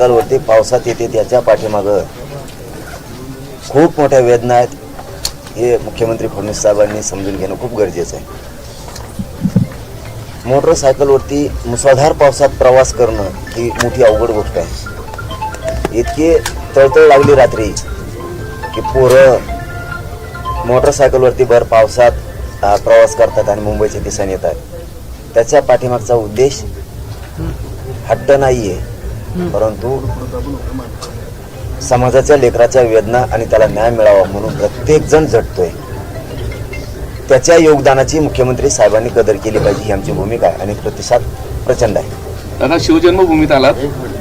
मोटरसायकलवरती पावसात येते त्याच्या पाठीमागं खूप मोठ्या वेदना आहेत. हे मुख्यमंत्री फडणवीस साहेबांनी समजून घेणं खूप गरजेचं आहे. मोटरसायकलवरती मुसळधार पावसात प्रवास करणं ही मोठी अवघड गोष्ट आहे. इतकी तळतळ लागली रात्री की पोरं मोटरसायकलवरती भर पावसात प्रवास करतात आणि मुंबईच्या दिसायला येतात. त्याच्या पाठीमागचा उद्देश हट्ट नाही आहे परंतु समाजाच्या लेकराच्या वेदना आणि त्याला न्याय मिळावा म्हणून प्रत्येक जण झटतोय त्याच्या योगदानाची मुख्यमंत्री साहेबांनी कदर केली पाहिजे ही आमची भूमिका आहे आणि प्रतिसाद प्रचंड आहे. दादा शिवजन्मभूमीत आलात.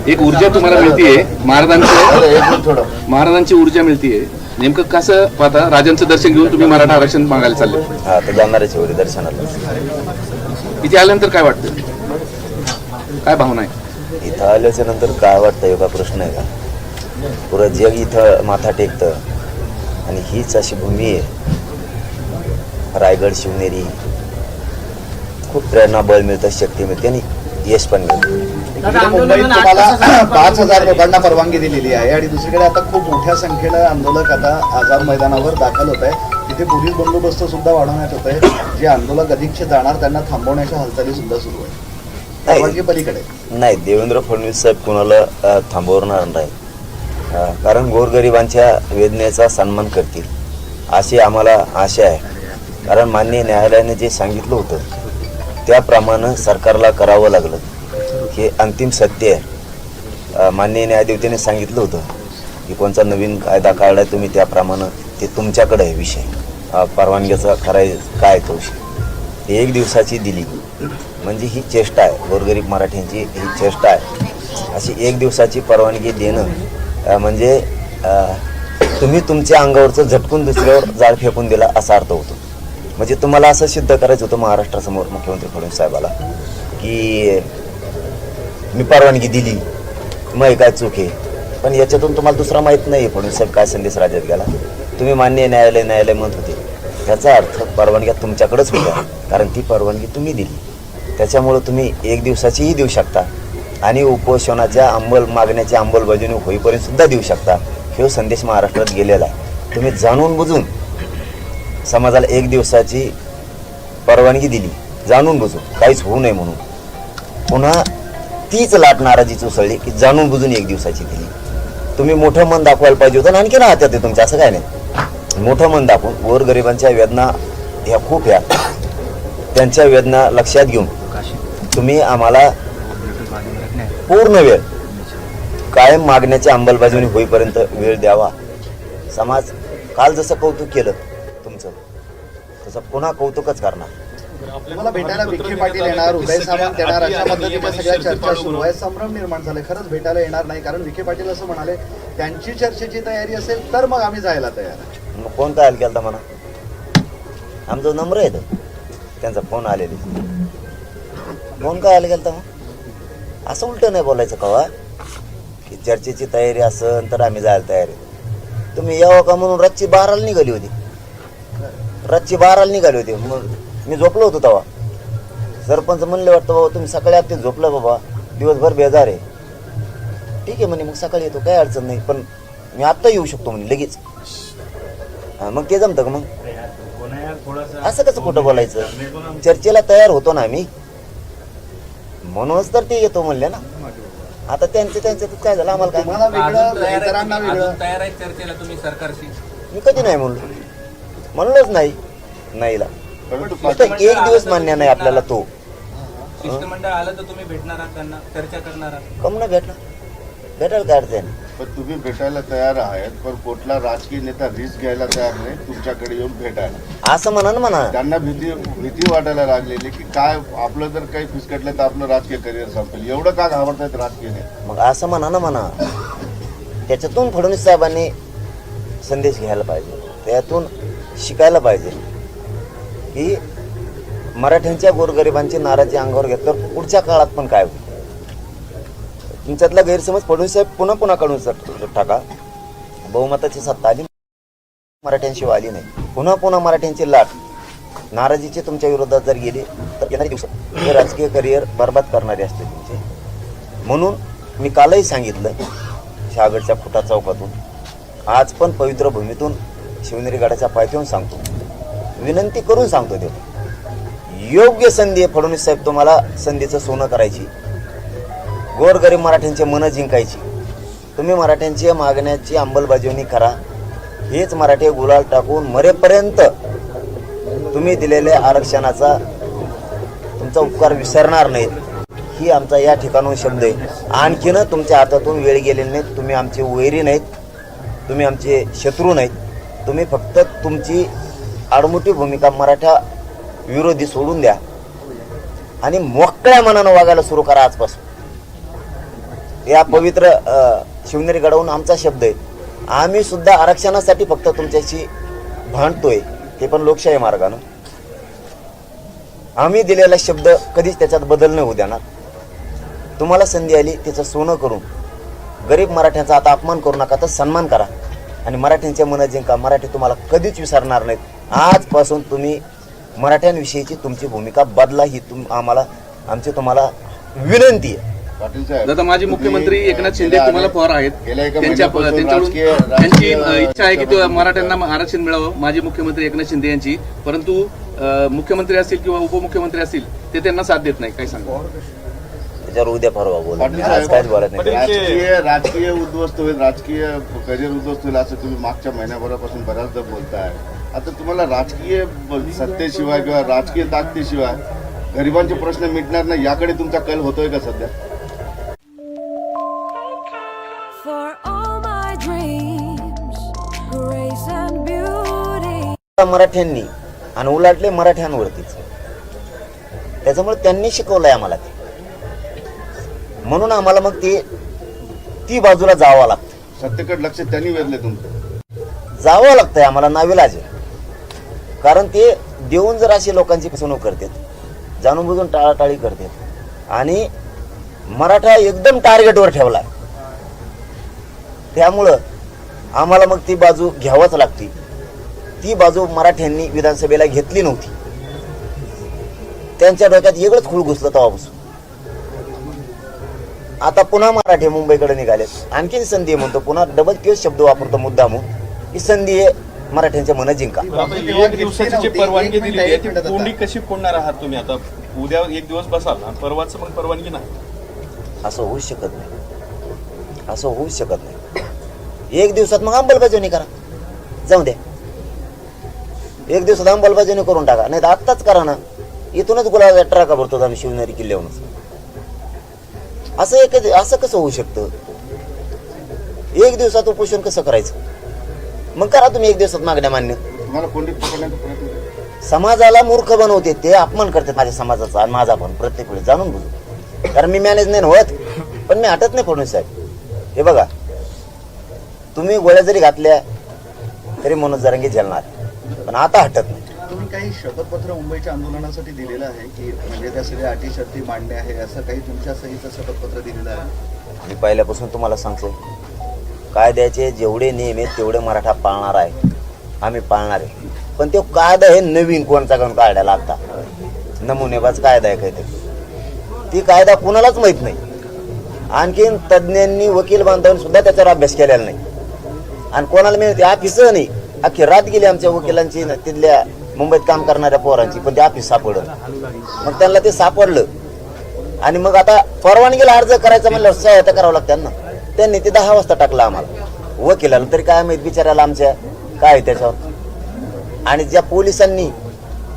एक ऊर्जा तुम्हाला मिळतीये. महाराजांचं महाराजांची ऊर्जा मिळतीये. नेमकं कसं पाहता राजांचं दर्शन घेऊन तुम्ही मराठा आरक्षण मागायला चालले. हा तर जाणारच एवढे दर्शनाला. इथे आल्यानंतर काय वाटतं? काय भावना आहे? इथं आल्याच्यानंतर काय वाटतं? एवढा प्रश्न आहे का? पुरं जग इथं माथा टेकतं. आणि हीच अशी भूमी आहे. रायगड शिवनेरी. खूप प्रेरणा बळ मिळतं शक्ती मिळते आणि यश पण मिळतं. मुंबईत तुम्हाला पाच हजार लोकांना परवानगी दिलेली आहे आणि दुसरीकडे आता खूप मोठ्या संख्येनं आंदोलक आता आझाद मैदानावर दाखल होत आहे तिथे पोलीस बंदोबस्त सुद्धा वाढवण्यात होत आहे जे आंदोलक अधिकचे जाणार त्यांना थांबवण्याच्या हालचाली सुद्धा सुरू आहे नाही पलीकडे. नाही देवेंद्र फडणवीस साहेब कुणाला थांबवणार नाही. कारण गोरगरिबांच्या वेदनेचा सन्मान करतील अशी आम्हाला आशा आहे. कारण मान्य न्यायालयाने जे सांगितलं होतं त्याप्रमाणे सरकारला करावं लागलं. हे अंतिम सत्य आहे. माननीय न्यायदेवतेने सांगितलं होतं की कोणचा नवीन कायदा काढलाय तुम्ही त्याप्रमाणे ते तुमच्याकडे आहे विषय. परवानग्याचा परवानगीचा खरा काय तो विषय. एक दिवसाची दिली. म्हणजे ही चेष्टा आहे. गोरगरीब मराठ्यांची ही चेष्टा आहे. अशी एक दिवसाची परवानगी देणं म्हणजे तुम्ही तुमच्या अंगावरचं झटकून दुसऱ्यावर जाळ फेकून दिला असा अर्थ होतो. म्हणजे तुम्हाला असं सिद्ध करायचं होतं महाराष्ट्रासमोर मुख्यमंत्री फडणवीस साहेबाला की मी परवानगी दिली मग काय चूक आहे? पण याच्यातून तुम्हाला दुसरा माहीत नाही फडणवीस साहेब काय संदेश राज्यात गेला. तुम्ही मान्य न्यायालय न्यायालय म्हणत होते. ह्याचा अर्थ परवानग्या तुमच्याकडेच होत्या. कारण ती परवानगी तुम्ही दिली. त्याच्यामुळं तुम्ही एक दिवसाचीही देऊ शकता. आणि उपोषणाच्या अंमल मागण्याची अंमलबजावणी होईपर्यंत सुद्धा देऊ शकता. हे संदेश महाराष्ट्रात गेलेला आहे. तुम्ही जाणून बुजून समाजाला एक दिवसाची परवानगी दिली. जाणून बुजून. काहीच होऊ नये म्हणून. पुन्हा तीच लाट नाराजीच उसळली की जाणून बुजून एक दिवसाची दिली. तुम्ही मोठं मन दाखवायला पाहिजे होतं आणि आणखी राहत्या ते तुमचं असं काय नाही. मोठं मन दाखवून गोरगरिबांच्या वेदना ह्या खूप ह्या. त्यांच्या वेदना लक्षात घेऊन तुम्ही आम्हाला पूर्ण वेळ कायम मागण्याची अंमलबजावणी होईपर्यंत वेळ द्यावा. समाज काल जसं कौतुक केलं तुमचं तसं पुन्हा कौतुकच करणार. तुम्हाला भेटायला विखे पाटील येणार उदय सामंत येणार अशा पद्धतीच्या सगळ्या चर्चा सुरू आहे संभ्रम निर्माण झाले खरंच भेटायला येणार नाही कारण विखे पाटील असं म्हणाले त्यांची चर्चेची तयारी असेल तर मग आम्ही जायला तयार आहे. मग फोन काय आला होता म्हणा. आमचा नंबर आहे तो. त्यांचा फोन आलेले. फोन काय आला गेलता मग? असं उलट नाही बोलायचं कवा हो? की चर्चेची तयारी असेल तर आम्ही जायला तयार आहे. तुम्ही यावं का म्हणून रातची बाराला निघाली होती? रातची बाराला निघाली होती. मग मी झोपलो होतो तेव्हा. सरपंच म्हणले वाटतं बाबा तुम्ही सकाळी आता झोपलं बाबा. दिवसभर बेजार आहे. ठीक आहे म्हणे मग सकाळी येतो काय अडचण नाही. पण मी आत्ता येऊ शकतो म्हणे लगेच. हा, मग ते जमतं का मग? असं कसं खोटं बोलायचं? चर्चेला तयार होतो ना आम्ही. म्हणूनच तर ते येतो म्हणले ना. आता त्यांचं त्यांचं तर काय झालं? आम्हाला काय तुम्हाला वेगळं इतरांना वेगळं. तयार आहे चर्चेला तुम्ही सरकारशी. मी कधी नाही म्हणलो. म्हणलोच नाही. नाहीला. फक्त एक दिवस मान्य नाही आपल्याला तो. शिष्टमंडळ आलं तर तुम्ही भेटणार आहात त्यांना चर्चा करणार आहात. कम ना भेटला. भेटायला काय अडचण? पण तुम्ही भेटायला तयार आहेत पण कुठला राजकीय नेता रिस्क घ्यायला तयार नाही तुमच्याकडे येऊन भेटायला. असं म्हणा ना म्हणा. त्यांना भीती भीती वाटायला लागलेली की काय आपलं जर काही फिसकटलं तर आपलं राजकीय करिअर संपेल. एवढं का घाबरतायत राजकीय नेते मग असं म्हणा ना म्हणा. त्याच्यातून फडणवीस साहेबांनी संदेश घ्यायला पाहिजे. त्यातून शिकायला पाहिजे. की मराठ्यांच्या गोरगरिबांची नाराजी अंगावर घेतल्यावर पुढच्या काळात पण काय होईल? तुमच्यातला गैरसमज फडणवीस साहेब पुन्हा पुन्हा काढून टाका. बहुमताची सत्ता आली मराठ्यांशिवाय आली नाही. पुन्हा पुन्हा मराठ्यांची लाट. नाराजीचे तुमच्या विरोधात जर गेले तर येणारे दिवस हे राजकीय करिअर बरबाद करणारे असते तुमचे. म्हणून मी कालही सांगितलं शहागडच्या खुटा चौकातून. आज पण पवित्र भूमीतून शिवनेरी गडाच्या पायथ्याहून सांगतो. विनंती करून सांगतो देव. योग्य संधी आहे फडणवीस साहेब तुम्हाला संधीचं सोनं करायची. गोरगरीब मराठ्यांचे मनं जिंकायची. तुम्ही मराठ्यांची मागण्याची अंमलबजावणी करा. हेच मराठी गुलाल टाकून मरेपर्यंत तुम्ही दिलेल्या आरक्षणाचा तुमचा उपकार विसरणार नाहीत. ही आमचा या ठिकाणून शब्द आहे. आणखीन तुमच्या हातातून वेळ गेलेली नाहीत तुम्ही आमचे वैरी नाहीत. तुम्ही आमचे शत्रू नाहीत. तुम्ही फक्त तुमची आडमुठी भूमिका मराठा विरोधी सोडून द्या. आणि मोकळ्या मनानं वागायला सुरू करा आजपासून. या पवित्र शिवनेरी गडावून आमचा शब्द आहे. आम्ही सुद्धा आरक्षणासाठी फक्त तुमच्याशी भांडतोय. ते पण लोकशाही मार्गानं. आम्ही दिलेला शब्द कधीच त्याच्यात बदल नाही होऊ देणार. तुम्हाला संधी आली त्याचं सोनं करून. गरीब मराठ्यांचा आता अपमान करू नका तर सन्मान करा. आणि मराठ्यांच्या मनात जिंका. मराठी तुम्हाला कधीच विसरणार नाहीत. आजपासून तुम्ही मराठ्यांविषयीची तुमची भूमिका बदला ही तुम आम्हाला आमची तुम्हाला विनंती आहे. आता माजी मुख्यमंत्री एकनाथ शिंदे तुम्हाला पवार आहेत. त्यांच्या त्यांची इच्छा आहे की मराठ्यांना आरक्षण मिळावं माजी मुख्यमंत्री एकनाथ शिंदे यांची. परंतु मुख्यमंत्री असतील किंवा उपमुख्यमंत्री असतील ते त्यांना साथ देत नाही. काय सांगा त्याच्यावर उद्या परवा बोलू पाटील आज काहीच बोलत साहेब नाही. राजकीय राजकीय उद्ध्वस्त होईल राजकीय करिअर उद्ध्वस्त होईल असं तुम्ही मागच्या महिन्याभरापासून बऱ्याचदा बोलताय. आता तुम्हाला राजकीय सत्तेशिवाय किंवा राजकीय ताकदीशिवाय गरिबांचे प्रश्न मिटणार नाही याकडे तुमचा कल होतोय का सध्या? मराठ्यांनी आणि उलाटले मराठ्यांवरतीच. त्याच्यामुळे त्यांनी शिकवलंय आम्हाला ते. म्हणून आम्हाला मग ते ती बाजूला जावं लागतं. सत्तेकडे लक्ष त्यांनी वेधले तुमचं. जावं लागतंय आम्हाला नाविलाज आहे कारण ते देऊन जर अशी लोकांची फसवणूक करतात जाणून बुजून टाळाटाळी करतात आणि मराठा एकदम टार्गेटवर ठेवलाय. त्यामुळं आम्हाला मग ती बाजू घ्यावंच लागते. ती बाजू मराठ्यांनी विधानसभेला घेतली नव्हती. त्यांच्या डोक्यात वेगळंच खूळ घुसलं तेव्हापासून. आता पुन्हा मराठी मुंबईकडे निघालेत. आणखीन संधी आहे म्हणतो पुन्हा डबल तेच शब्द वापरतो मुद्दा म्हणून ही संधी आहे मराठ्यांच्या मनं जिंका. आता एक दिवसाची जी परवानगी दिली आहे ती कोंडी कशी फोडणार आहात तुम्ही आता? उद्या एक दिवस बसाल ना? परवाच मग परवानगी नाही. असं होऊच शकत नाही. असं होऊच शकत नाही. एक दिवसात मग अंमलबजावणी करा. जाऊ द्या. एक दिवसात अंमलबजावणी करून टाका. नाही तर आत्ताच करा ना. इथूनच गुलाब ट्राका भरतो आम्ही शिवनेरी किल्ल्यावरूनच. असं एक असं कसं होऊ शकतं? एक दिवसात उपोषण कसं करायचं? मग करा तुम्ही एक दिवसात मागण्या मान्य. समाजाला मूर्ख बनवते ते अपमान करतात माझ्या समाजाचा आणि माझा पण प्रत्येक वेळी जाणून बुजून. कारण मी मॅनेज नाही होत. पण मी हटत नाही फडणवीस साहेब. हे बघा. तुम्ही गोळ्या जरी घातल्या तरी मनोज जरांगे झेलणार. पण आता हटत नाही. तुम्ही काही शपथपत्र मुंबईच्या आंदोलनासाठी दिलेलं आहे की म्हणजे त्या सगळ्या अटी शर्ती मांडणे आहे असं काही तुमच्या सहीचं शपथपत्र दिलेलं आहे? मी पहिल्यापासून तुम्हाला सांगतो कायद्याचे जेवढे नियम आहेत तेवढे मराठा पाळणार आहे. आम्ही पाळणार आहे. पण तो कायदा हे नवीन कोणचा कोण काढायला आता नमुनेबाज कायदा आहे काहीतरी. ती कायदा कुणालाच माहीत नाही. आणखीन तज्ज्ञांनी वकील बांधवांनी सुद्धा त्याच्यावर अभ्यास केलेला नाही. आणि कोणाला मिळते ऑफिस नाही. अख्खी रात गेली आमच्या वकिलांची न तिथल्या मुंबईत काम करणाऱ्या पोरांची पण ते ऑफिस सापडलं. मग त्यांना ते सापडलं. आणि मग आता परवानगीला अर्ज करायचा म्हणलं सहायता करावं लागतं त्यांना त्यांनी ते दहा वाजता टाकलं आम्हाला. वकिलाला तरी काय माहीत बिचारायला आमच्या काय आहे त्याच्यावर. आणि ज्या पोलिसांनी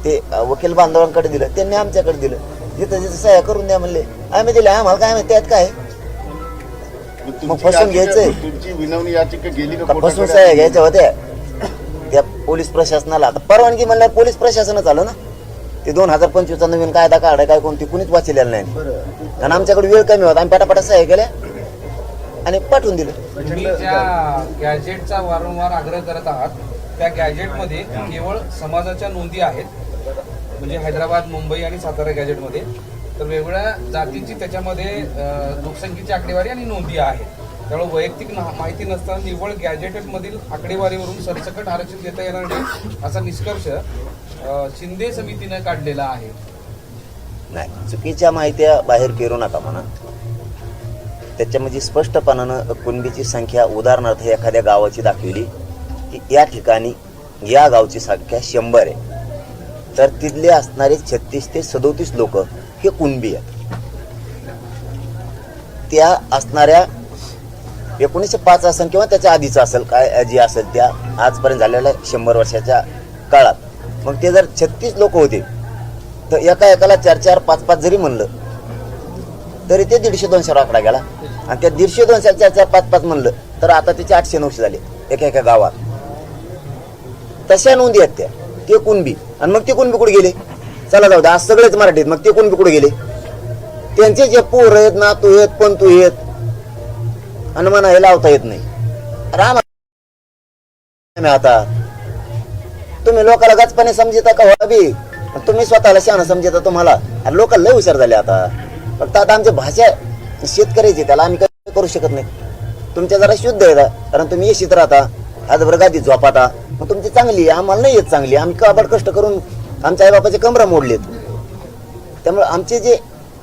ते वकील बांधवांकडे दिलं त्यांनी आमच्याकडे दिलं. जिथं जिथं सह्या करून द्या म्हणले. आम्ही दिले आम्हाला काय माहिती त्यात काय? मग फसून घ्यायचंय. तुमची विनवणी याचिका गेली का का फसून? सह्या घ्यायच्या होत्या. त्या पोलीस प्रशासनाला. आता परवानगी म्हणल्यावर पोलीस प्रशासनच आलं ना? ते दोन हजार पंचवीसचा नवीन कायदा काढाय काय कोणती कुणीच वाचलेलं नाही. बरं. आणि आमच्याकडे वेळ कमी होता. आम्ही पटापटा सह्या केल्या आणि पाठवून दिलं. ज्या गॅजेटचा वारंवार आग्रह करत आहात त्या गॅजेटमध्ये केवळ समाजाच्या नोंदी आहेत म्हणजे हैदराबाद मुंबई आणि सातारा गॅजेटमध्ये तर वेगवेगळ्या जातींची त्याच्यामध्ये लोकसंख्येची आकडेवारी आणि नोंदी आहेत. त्यामुळे वैयक्तिक माहिती नसताना निव्वळ गॅजेटमधील आकडेवारीवरून सरसकट आरक्षण देता येणार नाही असा निष्कर्ष शिंदे समितीनं काढलेला आहे. नाही चुकीच्या माहित्या बाहेर फिरू नका म्हणा. त्याच्यामध्ये स्पष्टपणानं कुणबीची संख्या उदाहरणार्थ एखाद्या गावाची दाखविली की या ठिकाणी या गावची संख्या शंभर आहे. तर तिथले असणारे छत्तीस ते सदोतीस लोक हे कुणबी आहेत. त्या असणाऱ्या एकोणीसशे पाच असेल किंवा त्याच्या आधीचं असेल काय जी असेल त्या आजपर्यंत झालेल्या शंभर वर्षाच्या काळात. मग ते जर छत्तीस लोक होते तर एका एकाला चार चार पाच पाच जरी म्हणलं तरी ते दीडशे दोनशे आकडा गेला. आणि त्या दीडशे दोनशे चार चार पाच पाच म्हणलं तर आता त्याचे आठशे नऊशे झाले एका एका गावात. तशा नोंदी आहेत त्या. ते कुणबी आणि मग ते कुणबी कुठे गेले? चला जाऊ दे आज सगळेच मराठीत मग ते कुणबी कुठे गेले? त्यांचे जे पोर आहेत नातू आहेत पंतू आहेत अनुमान हे लावता येत नाही. राम आता. तुम्ही लोकाला गचपणे समजता का हो बी तुम्ही स्वतःला शहाणं समजता तुम्हाला. आणि लोक लय हुशार झाले आता. फक्त आता आमची भाषा शेतकऱ्याची त्याला आम्ही काही करू शकत नाही. तुमच्या जरा शुद्ध आहे कारण तुम्ही येशीत राहता. आज गादी झोपाता. मग तुमची चांगली आहे आम्हाला नाही येत चांगली. आम्ही काबड कष्ट करून आमच्या आईबापाचे कमरा मोडलेत? त्यामुळे आमचे जे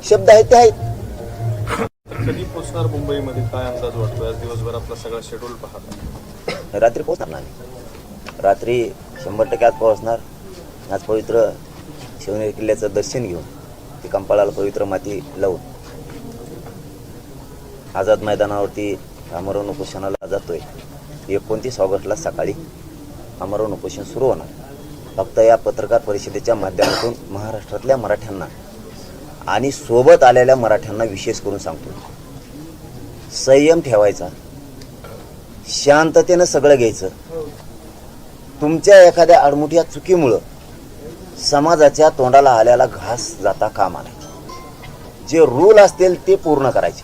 शब्द आहेत ते आहेत. कधी पोहोचणार मुंबईमध्ये? काय अंदाज वाटतो आज दिवसभर आपला सगळा शेड्यूल पाहता रात्री पोहोचणार नाही. रात्री शंभर टक्के आज पोहोचणार. आज पवित्र शिवनेरी किल्ल्याचं दर्शन घेऊन ते कंपाळाला पवित्र माती लावून आझाद मैदानावरती आमरण उपोषणाला जातोय. एकोणतीस ऑगस्टला सकाळी आमरण उपोषण सुरू होणार. फक्त या पत्रकार परिषदेच्या माध्यमातून महाराष्ट्रातल्या मराठ्यांना आणि सोबत आलेल्या मराठ्यांना विशेष करून सांगतो. संयम ठेवायचा. शांततेनं सगळं घ्यायचं. तुमच्या एखाद्या आडमुठ्या चुकीमुळं समाजाच्या तोंडाला आल्याला घास जाता कामा आला जे रूल असतील ते पूर्ण करायचे.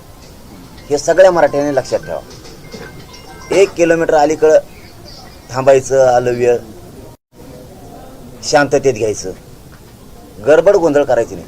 हे सगळ्या मराठ्यांनी लक्षात ठेवा. एक किलोमीटर अलीकडं थांबायचं आलव्य शांततेत घ्यायचं. गडबड गोंधळ करायची नाही.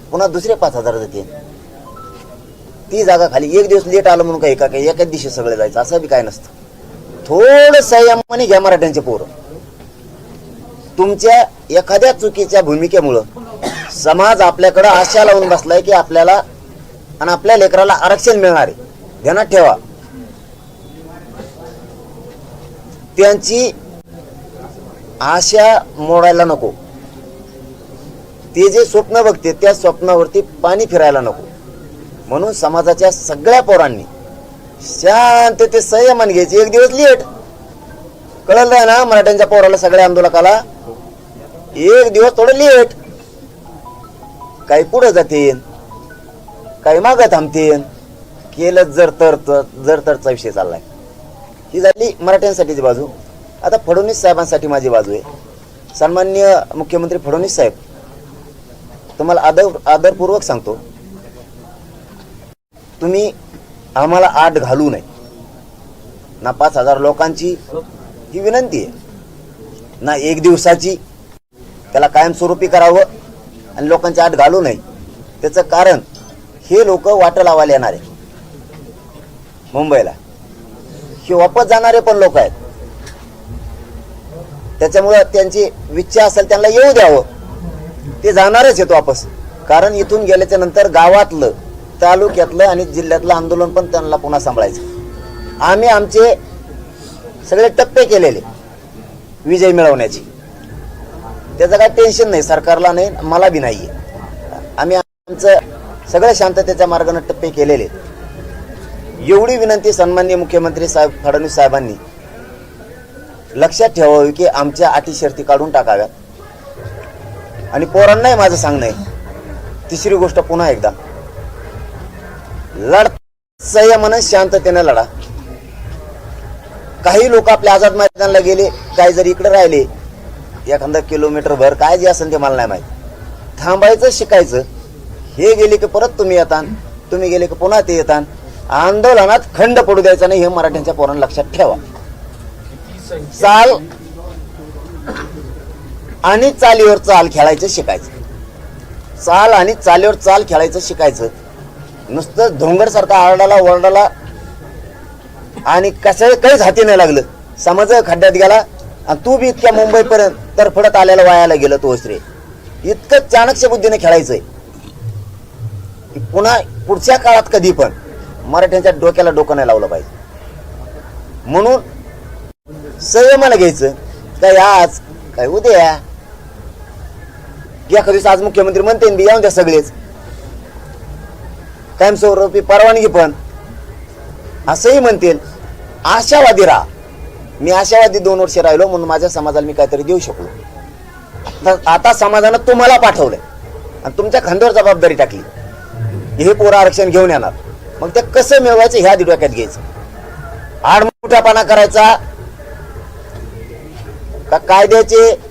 पुन्हा दुसरे पाच हजार देते. ती जागा खाली एक दिवस लेट आलं म्हणून काही का काही एकाच दिवशी सगळे जायचं. असं बी काय नसतं. थोडं संयमाने घ्या मराठ्यांचे पोरं. तुमच्या एखाद्या चुकीच्या भूमिकेमुळं समाज आपल्याकडं आशा लावून बसलाय की आपल्याला आणि आपल्या लेकराला आरक्षण मिळणार आहे. ध्यानात ठेवा. त्यांची आशा मोडायला नको. ते जे स्वप्न बघते त्या स्वप्नावरती पाणी फिरायला नको. म्हणून समाजाच्या सगळ्या पोरांनी शांत ते संयमान घ्यायचे. एक दिवस लेट. कळलं ना मराठ्यांच्या पोराला सगळ्या आंदोलकाला? एक दिवस थोडं लेट. काही पुढे जातील काही मागं थांबतील केलं जर तर जर तरचा विषय चाललाय. ही झाली मराठ्यांसाठीची बाजू. आता फडणवीस साहेबांसाठी माझी बाजू आहे. सन्मान्य मुख्यमंत्री फडणवीस साहेब तुम्हाला आदर आदरपूर्वक सांगतो. तुम्ही आम्हाला आठ घालू नये. ना पाच हजार लोकांची ही विनंती आहे. ना एक दिवसाची त्याला कायमस्वरूपी करावं आणि लोकांची आठ घालू नये. त्याचं कारण हे लोक वाट लावायला येणार आहे मुंबईला. हे वापस जाणारे पण लोक आहेत. त्याच्यामुळं त्यांची विच्छा असेल त्यांना येऊ द्यावं. ते जाणारच आहेत वापस. कारण इथून गेल्याच्यानंतर गावातलं तालुक्यातलं आणि जिल्ह्यातलं आंदोलन पण त्यांना पुन्हा सांभाळायचं. आम्ही आमचे सगळे टप्पे केलेले विजय मिळवण्याची. त्याचं काय टेन्शन नाही सरकारला नाही मला बी नाही आम्ही आमचं सगळ्या शांततेच्या मार्गाने टप्पे केलेले. एवढी विनंती सन्माननीय मुख्यमंत्री साहेब फडणवीस साहेबांनी लक्षात ठेवावी की आमच्या अटी शर्ती काढून टाकाव्यात. आणि पोरांनाही माझं सांगणं आहे. तिसरी गोष्ट पुन्हा एकदा. लढ संयमानं शांततेने लढा. काही लोक आपल्या आझाद मैदानाला गेले काही जर इकडे राहिले एखादा किलोमीटर भर काय जे असेल ते मला नाही माहीत. थांबायचं शिकायचं. हे गेले की परत तुम्ही येतान तुम्ही गेले की पुन्हा ते येतान. आंदोलनात खंड पडू द्यायचा नाही हे मराठ्यांच्या पोरांना लक्षात ठेवा. चाल. आणि चालीवर चाल खेळायचं शिकायचं. चाल आणि चालीवर चाल खेळायचं शिकायचं. नुसतं धोंगरसारखा आरडाला ओरडाला आणि कसं काहीच हाती नाही लागलं. समज खड्ड्यात गेला आणि तू बी इतक्या मुंबईपर्यंत तर फडत आलेला वायाला गेलं तो श्रे इतकं चाणक्य बुद्धीने खेळायचंय. की पुन्हा पुढच्या काळात कधी पण मराठ्यांच्या डोक्याला डोकं नाही लावलं पाहिजे. म्हणून संयमाला घ्यायचं. काय आज काय उद्या एखाद दिवस आज मुख्यमंत्री म्हणते बी येऊन द्या सगळेच. कायमस्वरूपी परवानगी पण. असंही म्हणतील आशावादी राहा. मी आशावादी दोन वर्ष राहिलो म्हणून माझ्या समाजाला मी काहीतरी देऊ शकलो. आता- आता समाजानं तुम्हाला पाठवलंय. आणि तुमच्या खांद्यावर जबाबदारी टाकली. हे पोरं आरक्षण घेऊन येणार. मग ते कसं मिळवायचं ह्या दिडोक्यात घ्यायचं. आडमुठापणा करायचा. का कायद्याचे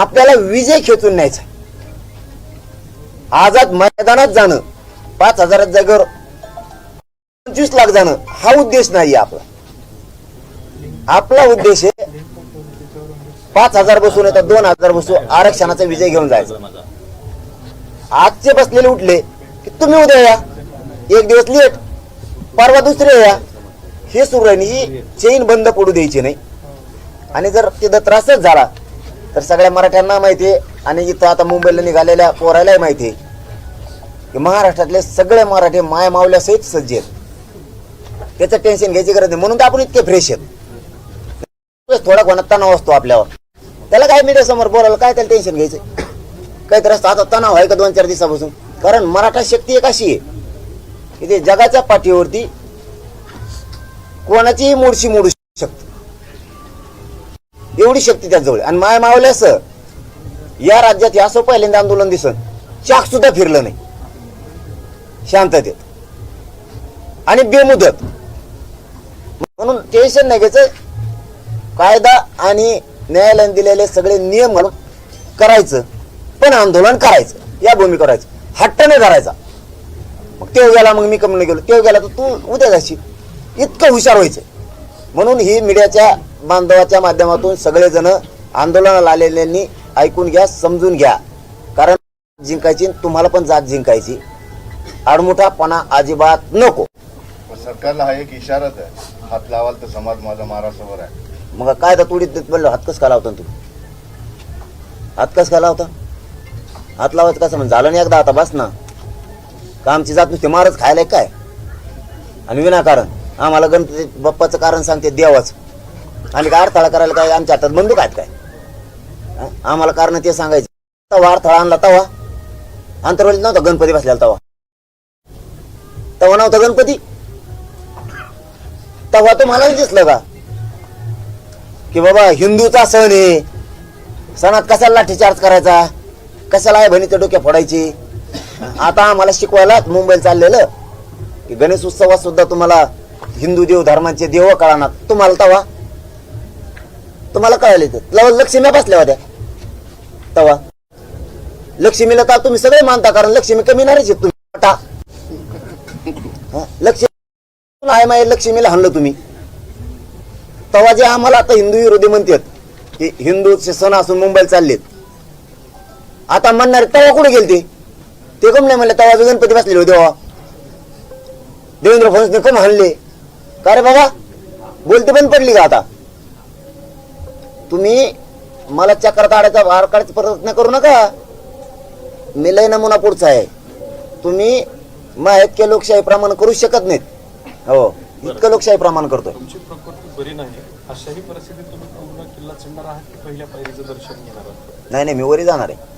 आपल्याला विजय खेचून न्यायचा आझाद मैदानात जाणं पाच हजारात जागेवर पंचवीस लाख जाणं हा उद्देश नाही आपला. आपला उद्देश आहे पाच हजार बसून येतात दोन हजार बसू आरक्षणाचा विजय घेऊन जायचा. आजचे बसलेले उठले की तुम्ही उद्या या एक दिवस लेट परवा दुसरे या. हे सुरू राहिली ही चेन बंद पडू द्यायची नाही. आणि जर तिथं त्रासच झाला तर सगळ्या मराठ्यांना माहिती आहे. आणि इथं आता मुंबईला निघालेल्या पोरायलाही माहिती आहे. की महाराष्ट्रातले सगळे मराठी माय मावल्यासहित सज्ज आहेत. त्याचं टेन्शन घ्यायची गरज नाही. म्हणून तर आपण इतके फ्रेश आहेत. थोडा कोणा तणाव असतो आपल्यावर. त्याला काय मीडिया समोर बोलायला काय त्याला टेन्शन घ्यायचं? काहीतरी असतं. आता तणाव आहे का दोन चार दिवसापासून? कारण मराठा शक्ती एक अशी आहे. की ते जगाच्या पाठीवरती कोणाचीही मोडशी मोडू शकते एवढी शक्ती त्याजवळ आणि माय मावल्यास या राज्यात या असं पहिल्यांदा आंदोलन दिसन चाक सुद्धा फिरलं नाही. शांततेत आणि बेमुदत. म्हणून टेन्शन नाही घ्यायचं. कायदा आणि न्यायालयाने दिलेले सगळे नियम करायचं. पण आंदोलन करायचं. या भूमी करायचं. हट्ट नाही करायचा मग तेव्हा गेला मग मी कमी गेलो. तेव्हा गेला तर तू उद्या जाशील. इतकं हुशार व्हायचं. म्हणून ही मीडियाच्या बांधवाच्या माध्यमातून सगळेजण आंदोलनाला आलेल्यांनी ऐकून घ्या समजून घ्या. कारण जिंकायची तुम्हाला पण जात जिंकायची. आडमुठापणा अजिबात नको. सरकारला हा एक इशाराच आहे. हात लावाल तर समाज माझा महाराष्ट्रावर आहे. मग काय तर तुडीत देत म्हणलं हात कस का लावता तू हात कस का लावता? हात लावायचं कसं म्हणजे झालं नाही एकदा आता बस ना. का आमची जात नुसती मारच खायला काय? आणि विनाकारण. आम्हाला गणपती बाप्पाचं कारण सांगते देवाचं. आणि काय अडथळा करायला काय? आमच्या हातात बंदूक आहेत काय? आम्हाला कारण ते सांगायचं. तवा अडथळा आणला तवा. अंतरवलीत नव्हता गणपती बसलेला तवा. तवा नव्हता गणपती. तवा तो मला दिसलं का? की बाबा हिंदूचा सण आहे. सणात कशाला लाठीचार्ज करायचा? कशाला आहे बहिणीच्या डोक्या फोडायची? आता आम्हाला शिकवायला मुंबईला चाललेलं. की गणेश उत्सवात सुद्धा तुम्हाला हिंदू देव धर्माचे देव कळणार. तुम्हाला तवा. तुम्हाला कळाले लक्ष्मी बसल्या होत्या. तेव्हा लक्ष्मीला तर तुम्ही सगळे मानता कारण लक्ष्मी कमी नाही तुम्ही. लक्ष्मी आहे माय लक्ष्मीला हाणलं तुम्ही. तेव्हा जे आम्हाला आता हिंदू विरोधी म्हणतात की हिंदूचे सण असून मुंबईला चाललेत. आता म्हणणारे तेव्हा कुठे गेले ते ते कम नाही म्हणले तेव्हा गणपती बसलेले होते देवा देवेंद्र फडणवीसने कम हाणले. का रे बाबा? बोलते बंद पडली का आता? तुम्ही मला चक्रात आडायचा भार काढायचा प्रयत्न करू नका. मी लय नमुना पुढचा आहे. तुम्ही मग इतके लोकशाही प्रमाण करू शकत नाहीत. हो इतकं लोकशाही प्रमाण करतोय. तुमची प्रकृती बरी नाही. अशाही परिस्थितीत तुम्ही पूर्ण किल्ला चढणार आहात की पहिल्या पायरीचं दर्शन घेणार आहात? नाही नाही मी वरी जाणार आहे.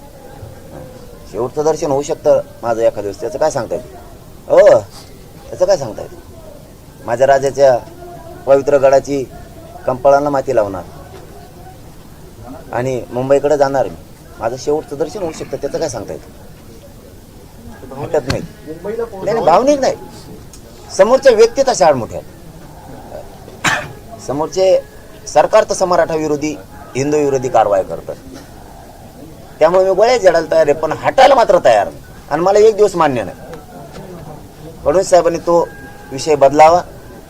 शेवटचं दर्शन होऊ शकतं माझं एखाद्या दिवस त्याचं काय सांगता येईल? हो त्याचं काय सांगता येईल? माझ्या राजाच्या पवित्र गडाची कंपाळांना माती लावणार. आणि मुंबईकडे जाणार मी. माझं शेवटचं दर्शन होऊ शकतं त्याचं काय सांगता येतं? हटत नाही. नाही भावनिक नाही. समोरच्या व्यक्ती तशा आडमोठ्या आहेत. समोरचे सरकार तसं मराठा विरोधी हिंदू विरोधी कारवाई करतात. त्यामुळे मी गोळ्या जडायला तयार आहे पण हटायला मात्र तयार नाही. आणि मला एक दिवस मान्य नाही. फडणवीस साहेबांनी तो विषय बदलावा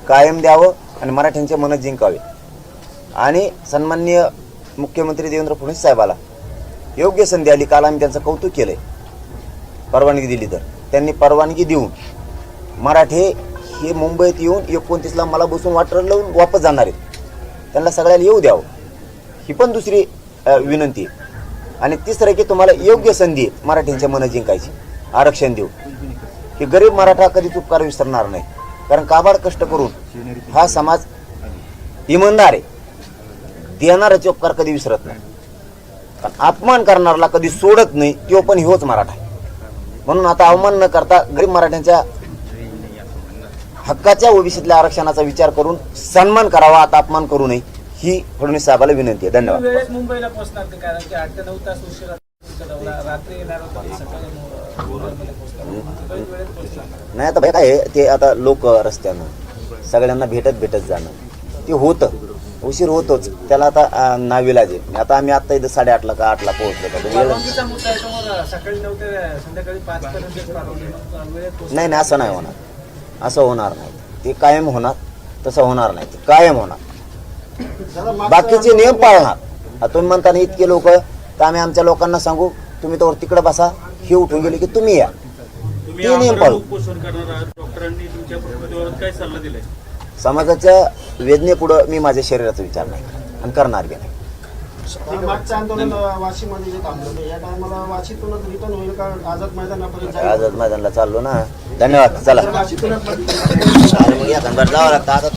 कायम द्यावं आणि मराठ्यांचे मन जिंकावे. आणि सन्माननीय मुख्यमंत्री देवेंद्र फडणवीस साहेबाला. योग्य संधी आली काल आम्ही त्यांचं कौतुक केलं आहे परवानगी दिली तर. त्यांनी परवानगी देऊन मराठे हे मुंबईत येऊन एकोणतीसला मला बसून वाटर लावून वापस जाणार आहेत. त्यांना सगळ्याला येऊ द्यावं. ही पण दुसरी विनंती आहे. आणि तिसरं की तुम्हाला योग्य संधी आहे मनं जिंकायची. आरक्षण देऊ की गरीब मराठा कधी उपकार विसरणार नाही. कारण काबाड कष्ट करून हा समाज इमानदार आहे. देणाराचे उपकार कधी विसरत नाही. पण अपमान करणारला कधी सोडत नाही तो पण ह्योच मराठा आहे. म्हणून आता अवमान न करता गरीब मराठ्यांच्या हक्काच्या ओबीसीतल्या आरक्षणाचा विचार करून सन्मान करावा आता अपमान करू नये ही फडणवीस साहेबाला विनंती आहे. धन्यवाद. मुंबईला पोहोचणार कारण की आठ ते नऊ तास उशिरा नाही आता काय ते आता लोक रस्त्यानं सगळ्यांना भेटत भेटत जाणं ते होतं. उशीर होतोच. त्याला आता नाविलाज आहे आता आम्ही आता इथं साडेआठला का आठला पोहोचलो नाही नाही असं नाही होणार. असं होणार नाही. ते कायम होणार तसं होणार नाही. ते कायम होणार. बाकीचे नियम पाळणार. तुम्ही म्हणताना इतके लोक तर आम्ही आमच्या लोकांना सांगू तुम्ही तर तिकडे बसा. हे उठून गेले की तुम्ही या. ते नियम पाळू. पोषण करणार आहात डॉक्टरांनी तुमच्या काय सल्ला दिलाय? समाजाच्या वेदनेपुढं मी माझ्या शरीराचा विचार नाही करत आणि करणार बी नाही. मागचं आंदोलन वाशीमध्ये जे थांबलं होतं, या टायमाला वाशीतूनच रिटर्न होईल का? आझाद मैदानापर्यंत जाईल? आझाद मैदानला चाललो ना. धन्यवाद. चला. वाशीतूनच मग एखाद जावं लागतं. आता